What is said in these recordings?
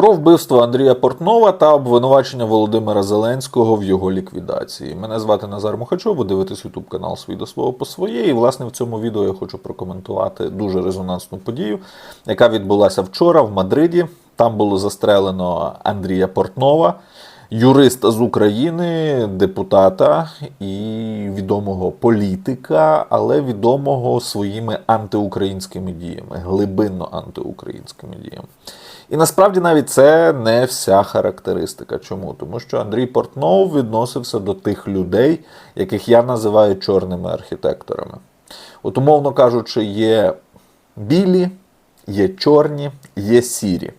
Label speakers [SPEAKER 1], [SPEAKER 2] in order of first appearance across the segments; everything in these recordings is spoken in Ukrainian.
[SPEAKER 1] Про вбивство Андрія Портнова та обвинувачення Володимира Зеленського в його ліквідації. Мене звати Назар Мухачов, ви дивитесь YouTube канал «Свій до свого по своє. І власне в цьому відео я хочу прокоментувати дуже резонансну подію, яка відбулася вчора в Мадриді. Там було застрелено Андрія Портнова, юриста з України, депутата і відомого політика, але відомого своїми антиукраїнськими діями, глибинно антиукраїнськими діями. І насправді навіть це не вся характеристика. Чому? Тому що Андрій Портнов відносився до тих людей, яких я називаю чорними архітекторами. От, умовно кажучи, є білі, є чорні, є сірі.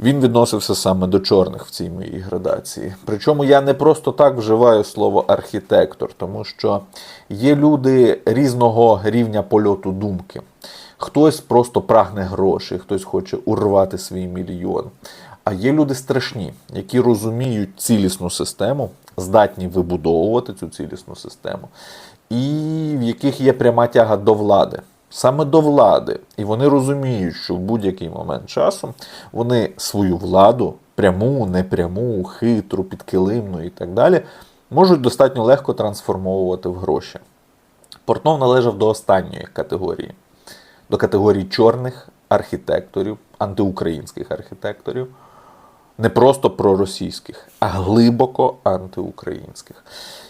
[SPEAKER 1] Він відносився саме до чорних в цій моїй градації. Причому я не просто так вживаю слово архітектор, тому що є люди різного рівня польоту думки. Хтось просто прагне грошей, хтось хоче урвати свій мільйон. А є люди страшні, які розуміють цілісну систему, здатні вибудовувати цю цілісну систему, і в яких є пряма тяга до влади. Саме до влади. І вони розуміють, що в будь-який момент часу вони свою владу, пряму, непряму, хитру, підкилимну і так далі, можуть достатньо легко трансформовувати в гроші. Портнов належав до останньої категорії, до категорії чорних архітекторів, антиукраїнських архітекторів, не просто проросійських, а глибоко антиукраїнських.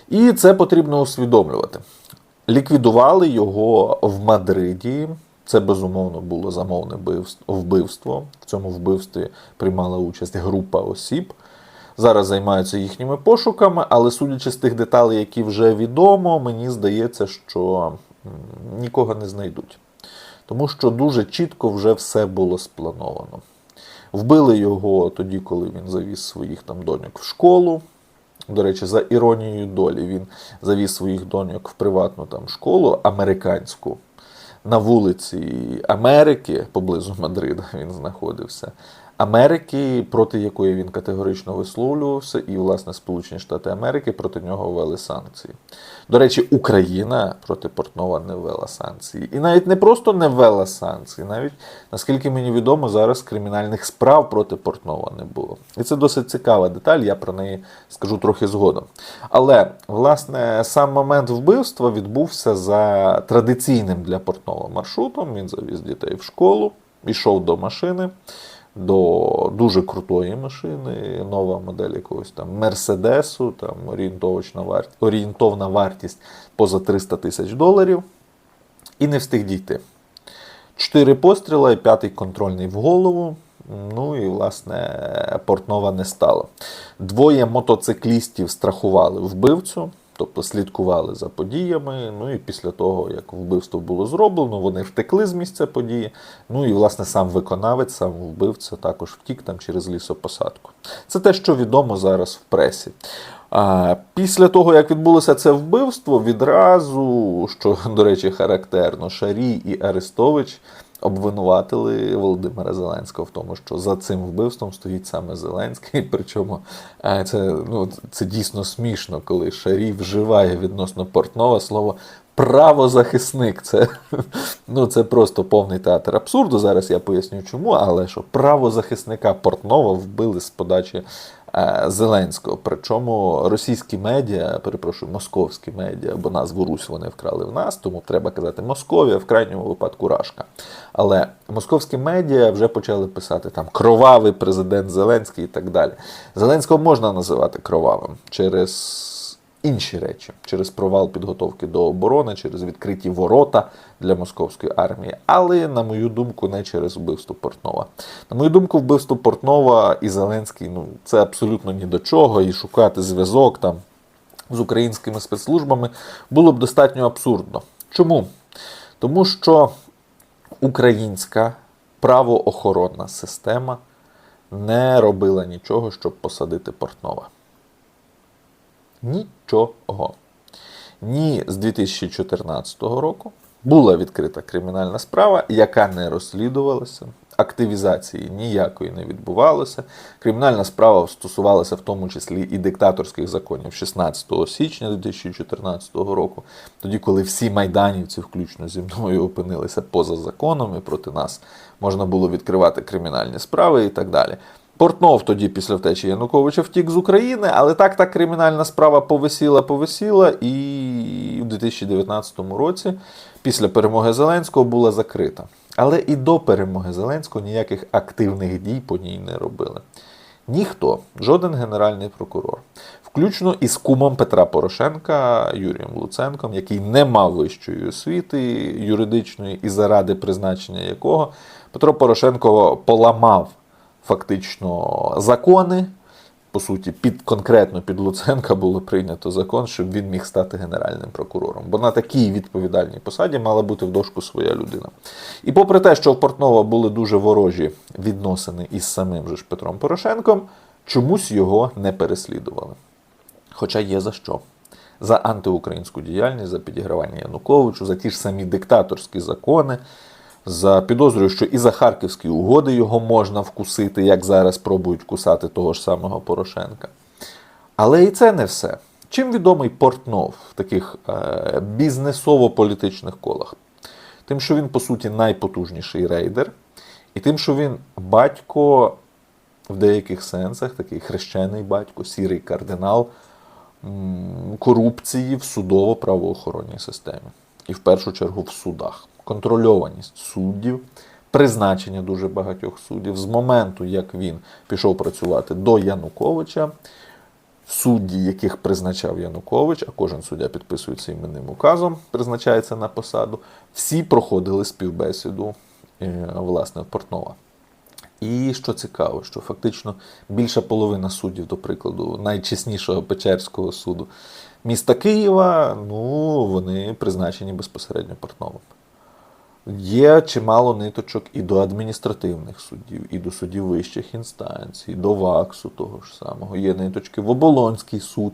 [SPEAKER 1] І це потрібно усвідомлювати. Ліквідували його в Мадриді. Це безумовно було замовне вбивство. В цьому вбивстві приймала участь група осіб. Зараз займаються їхніми пошуками, але судячи з тих деталей, які вже відомо, мені здається, що нікого не знайдуть. Тому що дуже чітко вже все було сплановано. Вбили його тоді, коли він завіз своїх там доньок в школу. До речі, за іронією долі він завіз своїх доньок в приватну там школу американську. На вулиці Америки, поблизу Мадрида він знаходився. Америки, проти якої він категорично висловлювався, і, власне, Сполучені Штати Америки проти нього ввели санкції. До речі, Україна проти Портнова не ввела санкції. І навіть не просто не ввела санкції, навіть, наскільки мені відомо, зараз кримінальних справ проти Портнова не було. І це досить цікава деталь, я про неї скажу трохи згодом. Але, власне, сам момент вбивства відбувся за традиційним для Портнова маршрутом. Він завіз дітей в школу, йшов до машини до дуже крутої машини, нова модель якогось там Мерседесу, там орієнтовна вартість, орієнтовна вартість поза 300 тисяч доларів, і не встиг дійти. Чотири постріла і п'ятий контрольний в голову. Ну і, власне, Портнова не стало. Двоє мотоциклістів страхували вбивцю тобто слідкували за подіями. Ну і після того, як вбивство було зроблено, вони втекли з місця події. Ну і власне сам виконавець, сам вбивця також втік там через лісопосадку. Це те, що відомо зараз в пресі. А Після того, як відбулося це вбивство, відразу, що, до речі, характерно, Шарій і Арестович обвинуватили Володимира Зеленського в тому, що за цим вбивством стоїть саме Зеленський. Причому це ну, це дійсно смішно, коли Шарій вживає відносно Портнова слово правозахисник. Це ну, це просто повний театр абсурду. Зараз я поясню чому, але що правозахисника Портнова вбили з подачі Е, Зеленського. Причому російські медіа, перепрошую, московські медіа, бо назву Русь вони вкрали в нас, тому треба казати Московія, в крайньому випадку Рашка. Але московські медіа вже почали писати там кровавий президент Зеленський і так далі. Зеленського можна називати кровавим через інші речі через провал підготовки до оборони, через відкриті ворота для московської армії, але, на мою думку, не через вбивство Портнова. На мою думку, вбивство Портнова і Зеленський ну це абсолютно ні до чого, і шукати зв'язок там з українськими спецслужбами було б достатньо абсурдно. Чому? Тому що українська правоохоронна система не робила нічого, щоб посадити Портнова. Нічого. Ні з 2014 року була відкрита кримінальна справа, яка не розслідувалася. Активізації ніякої не відбувалося. Кримінальна справа стосувалася в тому числі і диктаторських законів 16 січня 2014 року, тоді, коли всі майданівці, включно зі мною, опинилися поза законом, і проти нас можна було відкривати кримінальні справи і так далі. Портнов тоді після втечі Януковича втік з України, але так та кримінальна справа повисіла, повисіла, і в 2019 році, після перемоги Зеленського, була закрита. Але і до перемоги Зеленського ніяких активних дій по ній не робили. Ніхто, жоден генеральний прокурор, включно із кумом Петра Порошенка Юрієм Луценком, який не мав вищої освіти юридичної і заради призначення якого Петро Порошенко поламав фактично закони. По суті, під конкретно під Луценка було прийнято закон, щоб він міг стати генеральним прокурором. Бо на такій відповідальній посаді мала бути в дошку своя людина. І попри те, що в Портнова були дуже ворожі відносини із самим же ж Петром Порошенком, чомусь його не переслідували. Хоча є за що. За антиукраїнську діяльність, за підігравання Януковичу, за ті ж самі диктаторські закони, за підозрою, що і за харківські угоди його можна вкусити, як зараз пробують кусати того ж самого Порошенка. Але і це не все. Чим відомий Портнов в таких е, бізнесово-політичних колах? Тим, що він, по суті, найпотужніший рейдер, і тим, що він батько в деяких сенсах, такий хрещений батько, сірий кардинал корупції в судово-правоохоронній системі. І в першу чергу в судах. Контрольованість суддів, призначення дуже багатьох суддів з моменту, як він пішов працювати до Януковича, судді, яких призначав Янукович, а кожен суддя підписується іменним указом, призначається на посаду, всі проходили співбесіду е, власне Портнова. І що цікаво, що фактично більша половина суддів, до прикладу, найчеснішого Печерського суду міста Києва, ну вони призначені безпосередньо Портновим. Є чимало ниточок і до адміністративних суддів, і до судів вищих інстанцій, до ВАКСу того ж самого. Є ниточки в Оболонський суд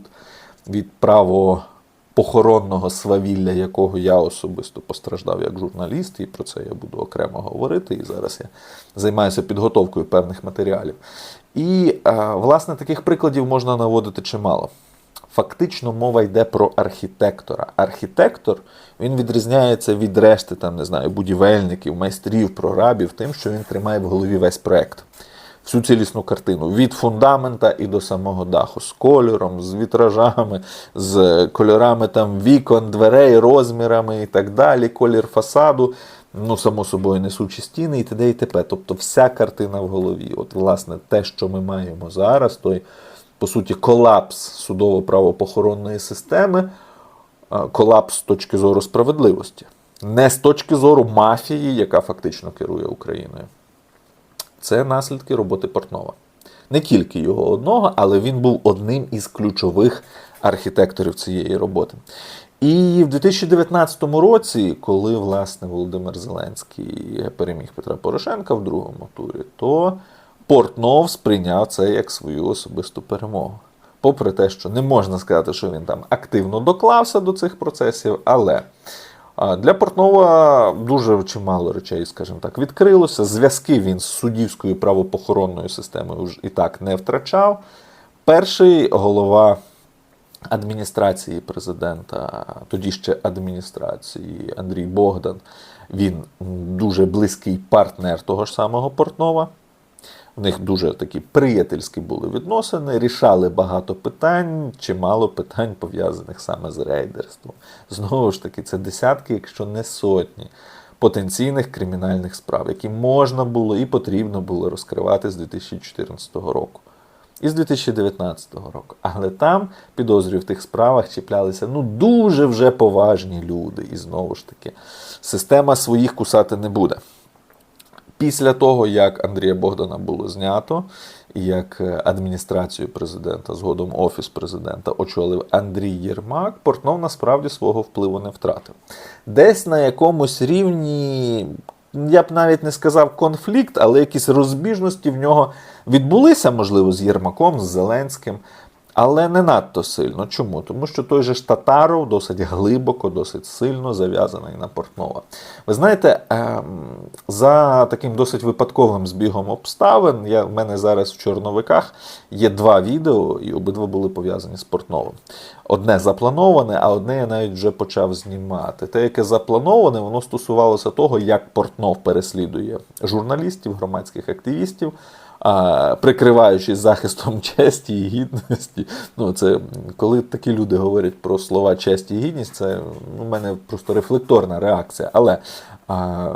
[SPEAKER 1] від правопохоронного свавілля, якого я особисто постраждав як журналіст, і про це я буду окремо говорити. І зараз я займаюся підготовкою певних матеріалів. І, е, власне, таких прикладів можна наводити чимало. Фактично мова йде про архітектора. Архітектор він відрізняється від решти там, не знаю, будівельників, майстрів, прорабів, тим, що він тримає в голові весь проект, всю цілісну картину від фундамента і до самого даху, з кольором, з вітражами, з кольорами там вікон, дверей, розмірами і так далі, колір фасаду. Ну, само собою, несучі стіни і т.д. і т.п. Тобто вся картина в голові. От, власне, те, що ми маємо зараз, той по суті, колапс судово-правопохоронної системи, колапс з точки зору справедливості, не з точки зору мафії, яка фактично керує Україною. Це наслідки роботи Портнова. Не тільки його одного, але він був одним із ключових архітекторів цієї роботи. І в 2019 році, коли власне Володимир Зеленський переміг Петра Порошенка в другому турі, то Портнов сприйняв це як свою особисту перемогу. Попри те, що не можна сказати, що він там активно доклався до цих процесів, але для Портнова дуже чимало речей, скажімо так, відкрилося. Зв'язки він з суддівською правопохоронною системою і так не втрачав. Перший голова адміністрації президента, тоді ще адміністрації Андрій Богдан, він дуже близький партнер того ж самого Портнова. В них дуже такі приятельські були відносини, рішали багато питань, чимало питань пов'язаних саме з рейдерством. Знову ж таки, це десятки, якщо не сотні потенційних кримінальних справ, які можна було і потрібно було розкривати з 2014 року. І з 2019 року. Але там, підозрюю, в тих справах чіплялися ну дуже вже поважні люди. І знову ж таки, система своїх кусати не буде. Після того, як Андрія Богдана було знято, і як адміністрацію президента, згодом офіс президента очолив Андрій Єрмак, Портнов насправді свого впливу не втратив. Десь на якомусь рівні, я б навіть не сказав конфлікт, але якісь розбіжності в нього відбулися, можливо, з Єрмаком, з Зеленським. Але не надто сильно. Чому? Тому що той же ж Татаров досить глибоко, досить сильно зав'язаний на Портнова. Ви знаєте, ем, за таким досить випадковим збігом обставин, я, в мене зараз в чорновиках є два відео, і обидва були пов'язані з Портновим. Одне заплановане, а одне я навіть вже почав знімати. Те, яке заплановане, воно стосувалося того, як Портнов переслідує журналістів, громадських активістів. А, прикриваючись захистом честі і гідності. Ну, це коли такі люди говорять про слова честь і гідність, це ну, у мене просто рефлекторна реакція. Але а,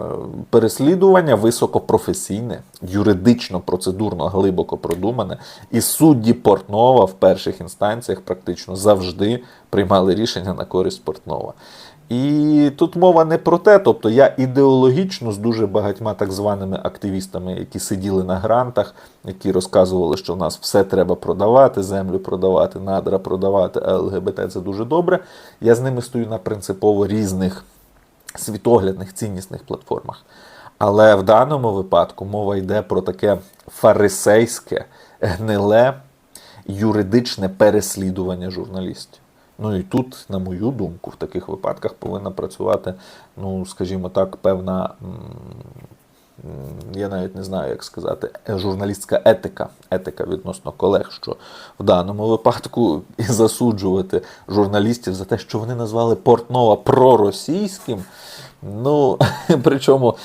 [SPEAKER 1] переслідування високопрофесійне, юридично, процедурно, глибоко продумане, і судді Портнова в перших інстанціях практично завжди приймали рішення на користь Портнова. І тут мова не про те, тобто я ідеологічно з дуже багатьма так званими активістами, які сиділи на грантах, які розказували, що в нас все треба продавати, землю продавати, надра продавати, а ЛГБТ це дуже добре. Я з ними стою на принципово різних світоглядних ціннісних платформах. Але в даному випадку мова йде про таке фарисейське, гниле юридичне переслідування журналістів. Ну і тут, на мою думку, в таких випадках повинна працювати, ну, скажімо так, певна, я навіть не знаю, як сказати, журналістська етика, етика відносно колег, що в даному випадку і засуджувати журналістів за те, що вони назвали Портнова проросійським. Ну, причому,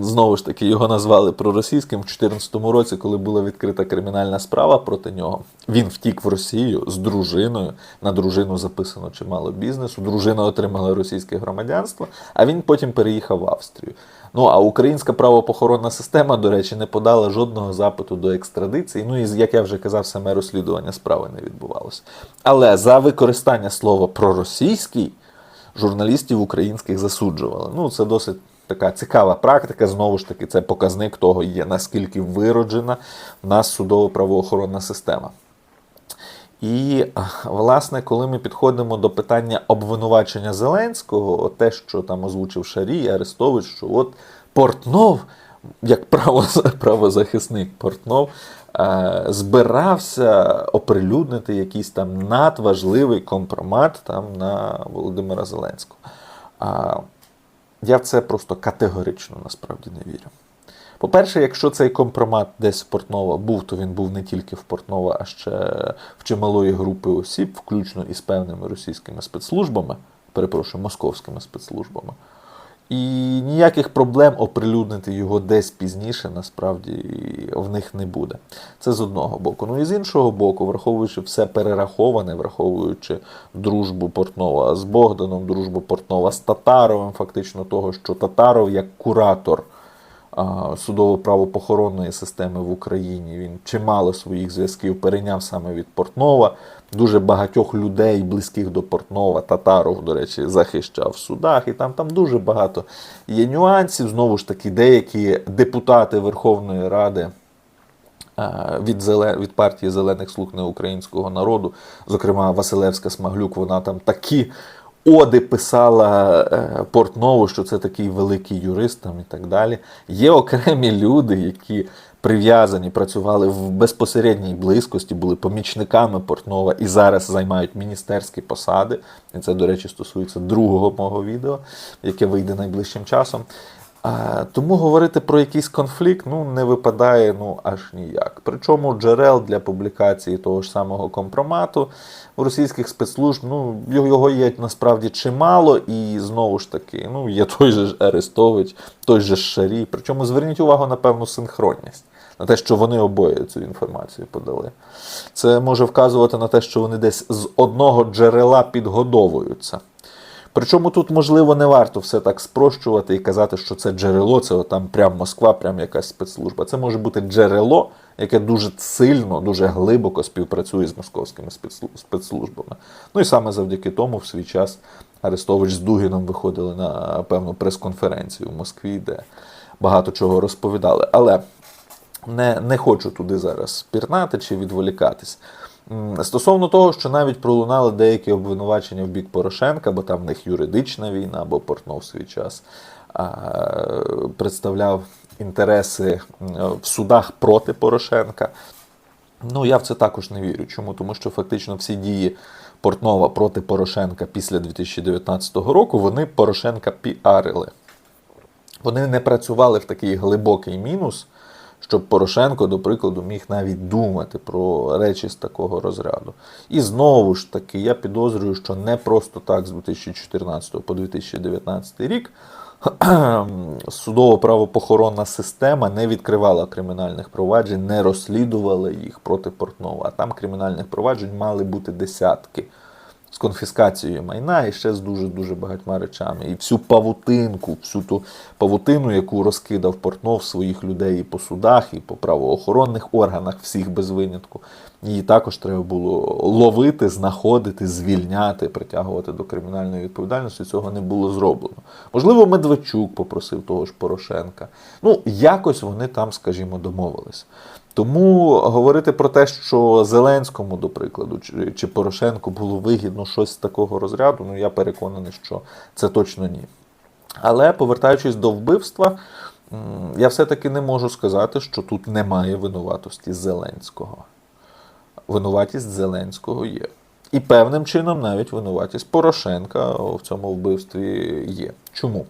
[SPEAKER 1] знову ж таки, його назвали проросійським в 2014 році, коли була відкрита кримінальна справа проти нього. Він втік в Росію з дружиною. На дружину записано чимало бізнесу. Дружина отримала російське громадянство, а він потім переїхав в Австрію. Ну а українська правоохоронна система, до речі, не подала жодного запиту до екстрадиції. Ну і як я вже казав, саме розслідування справи не відбувалося. Але за використання слова проросійський журналістів українських засуджували. Ну, це досить така цікава практика. Знову ж таки, це показник того, є наскільки вироджена в нас судово-правоохоронна система. І, власне, коли ми підходимо до питання обвинувачення Зеленського, те, що там озвучив Шарій, Арестович, що от Портнов, як право, правозахисник Портнов, збирався оприлюднити якийсь там надважливий компромат там на Володимира Зеленського. Я в це просто категорично насправді не вірю. По-перше, якщо цей компромат десь в Портнова був, то він був не тільки в Портнова, а ще в чималої групи осіб, включно із певними російськими спецслужбами, перепрошую, московськими спецслужбами. І ніяких проблем оприлюднити його десь пізніше, насправді в них не буде. Це з одного боку. Ну і з іншого боку, враховуючи все перераховане, враховуючи дружбу Портнова з Богданом, дружбу Портнова з Татаровим, фактично того, що Татаров як куратор судово-правопохоронної системи в Україні. Він чимало своїх зв'язків перейняв саме від Портнова. Дуже багатьох людей, близьких до Портнова, Татаров, до речі, захищав в судах. І там, там дуже багато є нюансів. Знову ж таки, деякі депутати Верховної Ради. Від зелен... від партії Зелених слуг неукраїнського народу, зокрема Василевська Смаглюк, вона там такі оди писала е, Портнову, що це такий великий юрист там і так далі. Є окремі люди, які прив'язані, працювали в безпосередній близькості, були помічниками Портнова і зараз займають міністерські посади. І це, до речі, стосується другого мого відео, яке вийде найближчим часом. Тому говорити про якийсь конфлікт ну, не випадає ну, аж ніяк. Причому джерел для публікації того ж самого компромату у російських спецслужб ну, його є насправді чимало, і знову ж таки, ну, є той же ж Арестович, той же Шарій. Причому зверніть увагу на певну синхронність. На те, що вони обоє цю інформацію подали. Це може вказувати на те, що вони десь з одного джерела підгодовуються. Причому тут, можливо, не варто все так спрощувати і казати, що це джерело, це там прям Москва, прям якась спецслужба. Це може бути джерело, яке дуже сильно, дуже глибоко співпрацює з московськими спецслужбами. Ну і саме завдяки тому в свій час Арестович з Дугіном виходили на певну прес-конференцію в Москві, де багато чого розповідали. Але не, не хочу туди зараз пірнати чи відволікатись. Стосовно того, що навіть пролунали деякі обвинувачення в бік Порошенка, бо там в них юридична війна, бо Портнов свій час представляв інтереси в судах проти Порошенка. Ну, я в це також не вірю. Чому? Тому що фактично всі дії Портнова проти Порошенка після 2019 року вони Порошенка піарили. Вони не працювали в такий глибокий мінус щоб Порошенко, до прикладу, міг навіть думати про речі з такого розряду. І знову ж таки, я підозрюю, що не просто так з 2014 по 2019 рік судово-правопохоронна система не відкривала кримінальних проваджень, не розслідувала їх проти Портнова. А там кримінальних проваджень мали бути десятки з конфіскацією майна і ще з дуже дуже багатьма речами. І всю павутинку, всю ту павутину, яку розкидав Портнов своїх людей і по судах, і по правоохоронних органах, всіх без винятку. Її також треба було ловити, знаходити, звільняти, притягувати до кримінальної відповідальності. Цього не було зроблено. Можливо, Медведчук попросив того ж Порошенка. Ну, якось вони там, скажімо, домовились. Тому говорити про те, що Зеленському, до прикладу, чи, Порошенку було вигідно щось з такого розряду, ну я переконаний, що це точно ні. Але повертаючись до вбивства, я все-таки не можу сказати, що тут немає винуватості Зеленського. Винуватість Зеленського є. І певним чином навіть винуватість Порошенка в цьому вбивстві є. Чому?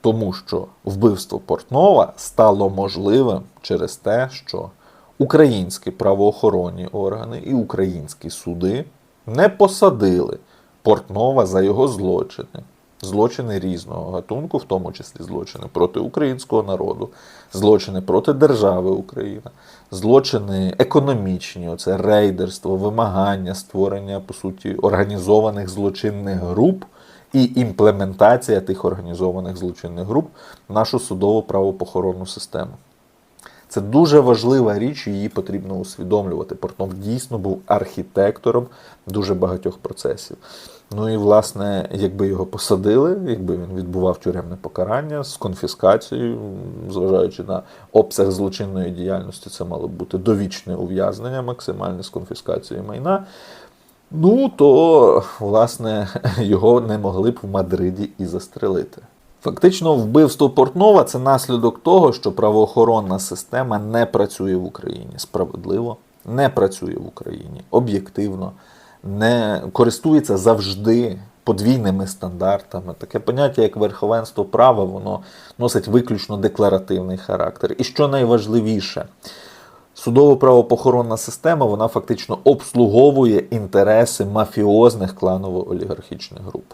[SPEAKER 1] Тому що вбивство Портнова стало можливим через те, що українські правоохоронні органи і українські суди не посадили Портнова за його злочини. Злочини різного гатунку, в тому числі злочини проти українського народу, злочини проти держави Україна, злочини економічні, оце рейдерство, вимагання, створення, по суті, організованих злочинних груп і імплементація тих організованих злочинних груп в нашу судово правопохоронну систему. Це дуже важлива річ, її потрібно усвідомлювати. Портнов дійсно був архітектором дуже багатьох процесів. Ну і власне, якби його посадили, якби він відбував тюремне покарання з конфіскацією, зважаючи на обсяг злочинної діяльності, це мало б бути довічне ув'язнення, максимальне з конфіскацією майна. Ну то власне його не могли б в Мадриді і застрелити. Фактично, вбивство Портнова це наслідок того, що правоохоронна система не працює в Україні справедливо, не працює в Україні об'єктивно, не користується завжди подвійними стандартами. Таке поняття, як верховенство права, воно носить виключно декларативний характер. І що найважливіше, судово-правопохоронна система вона фактично обслуговує інтереси мафіозних кланово-олігархічних груп.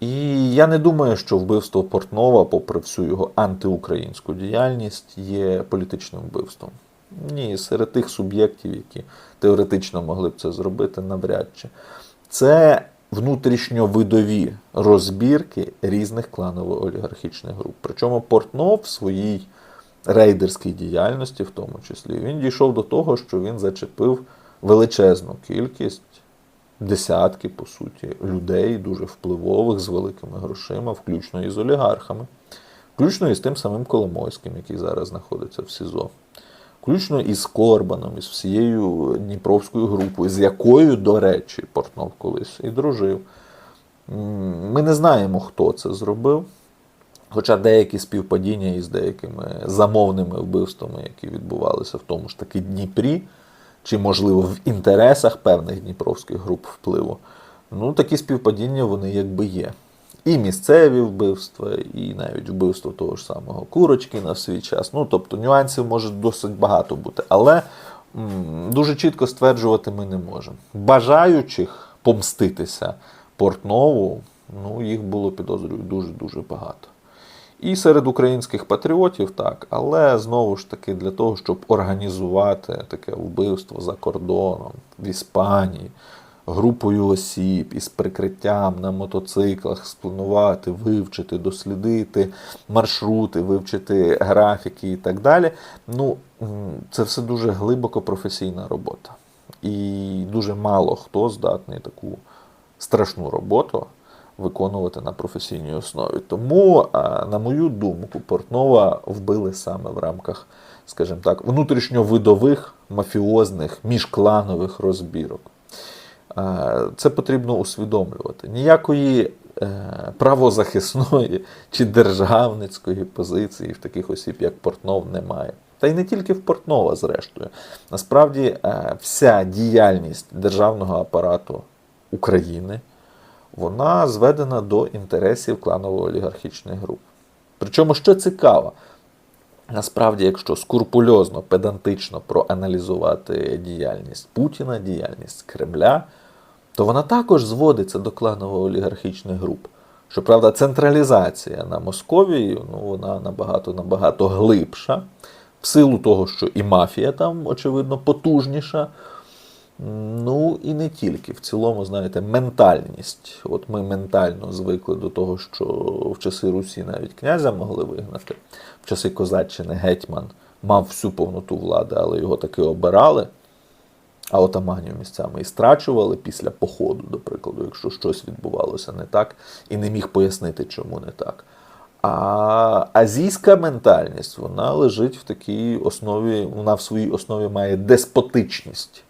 [SPEAKER 1] І я не думаю, що вбивство Портнова, попри всю його антиукраїнську діяльність, є політичним вбивством. Ні, серед тих суб'єктів, які теоретично могли б це зробити, навряд чи. Це внутрішньовидові розбірки різних кланово-олігархічних груп. Причому Портнов в своїй рейдерській діяльності, в тому числі, він дійшов до того, що він зачепив величезну кількість десятки, по суті, людей, дуже впливових, з великими грошима, включно із олігархами, включно із тим самим Коломойським, який зараз знаходиться в СІЗО, включно із Корбаном, із всією Дніпровською групою, з якою, до речі, Портнов колись і дружив. Ми не знаємо, хто це зробив. Хоча деякі співпадіння із деякими замовними вбивствами, які відбувалися в тому ж таки Дніпрі, чи, можливо, в інтересах певних дніпровських груп впливу, ну такі співпадіння вони якби є. І місцеві вбивства, і навіть вбивство того ж самого Курочкіна в свій час. Ну, тобто нюансів може досить багато бути. Але м, дуже чітко стверджувати ми не можемо. Бажаючих помститися Портнову, ну, їх було підозрюю дуже-дуже багато. І серед українських патріотів так, але знову ж таки для того, щоб організувати таке вбивство за кордоном в Іспанії, групою осіб із прикриттям на мотоциклах, спланувати, вивчити, дослідити маршрути, вивчити графіки і так далі. Ну, це все дуже глибоко професійна робота. І дуже мало хто здатний таку страшну роботу виконувати на професійній основі. Тому, на мою думку, Портнова вбили саме в рамках, скажімо так, внутрішньовидових мафіозних міжкланових розбірок. Це потрібно усвідомлювати. Ніякої е, правозахисної чи державницької позиції в таких осіб, як Портнов, немає. Та й не тільки в Портнова, зрештою. Насправді, е, вся діяльність державного апарату України вона зведена до інтересів кланово-олігархічних груп. Причому, що цікаво, насправді, якщо скрупульозно, педантично проаналізувати діяльність Путіна, діяльність Кремля, то вона також зводиться до кланово-олігархічних груп. Щоправда, централізація на Московії ну, вона набагато набагато глибша, в силу того, що і мафія там, очевидно, потужніша. Ну і не тільки. В цілому, знаєте, ментальність. От ми ментально звикли до того, що в часи Русі навіть князя могли вигнати, в часи Козаччини гетьман мав всю повноту влади, але його таки обирали. А отаманів місцями і страчували після походу, до прикладу, якщо щось відбувалося не так, і не міг пояснити, чому не так. А азійська ментальність вона лежить в такій основі, вона в своїй основі має деспотичність.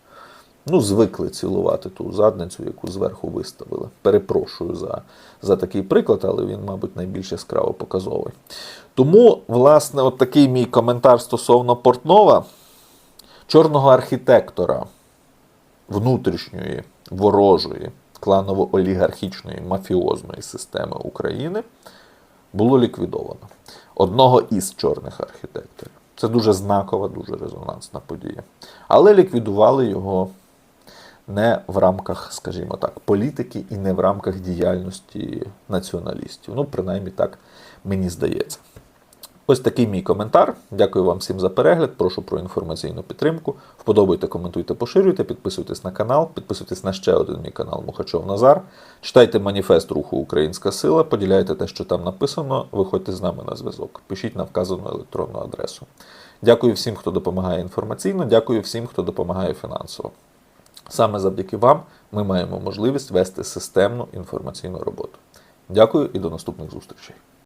[SPEAKER 1] Ну, звикли цілувати ту задницю, яку зверху виставили. Перепрошую за, за такий приклад, але він, мабуть, найбільш яскраво показовий. Тому, власне, от такий мій коментар стосовно Портнова, чорного архітектора внутрішньої ворожої кланово-олігархічної мафіозної системи України було ліквідовано. Одного із чорних архітекторів. Це дуже знакова, дуже резонансна подія. Але ліквідували його не в рамках, скажімо так, політики і не в рамках діяльності націоналістів. Ну, принаймні так мені здається. Ось такий мій коментар. Дякую вам всім за перегляд. Прошу про інформаційну підтримку. Вподобайте, коментуйте, поширюйте, підписуйтесь на канал, підписуйтесь на ще один мій канал Мухачов Назар. Читайте маніфест руху Українська Сила, поділяйте те, що там написано. Виходьте з нами на зв'язок. Пишіть на вказану електронну адресу. Дякую всім, хто допомагає інформаційно. Дякую всім, хто допомагає фінансово. Саме завдяки вам ми маємо можливість вести системну інформаційну роботу. Дякую і до наступних зустрічей.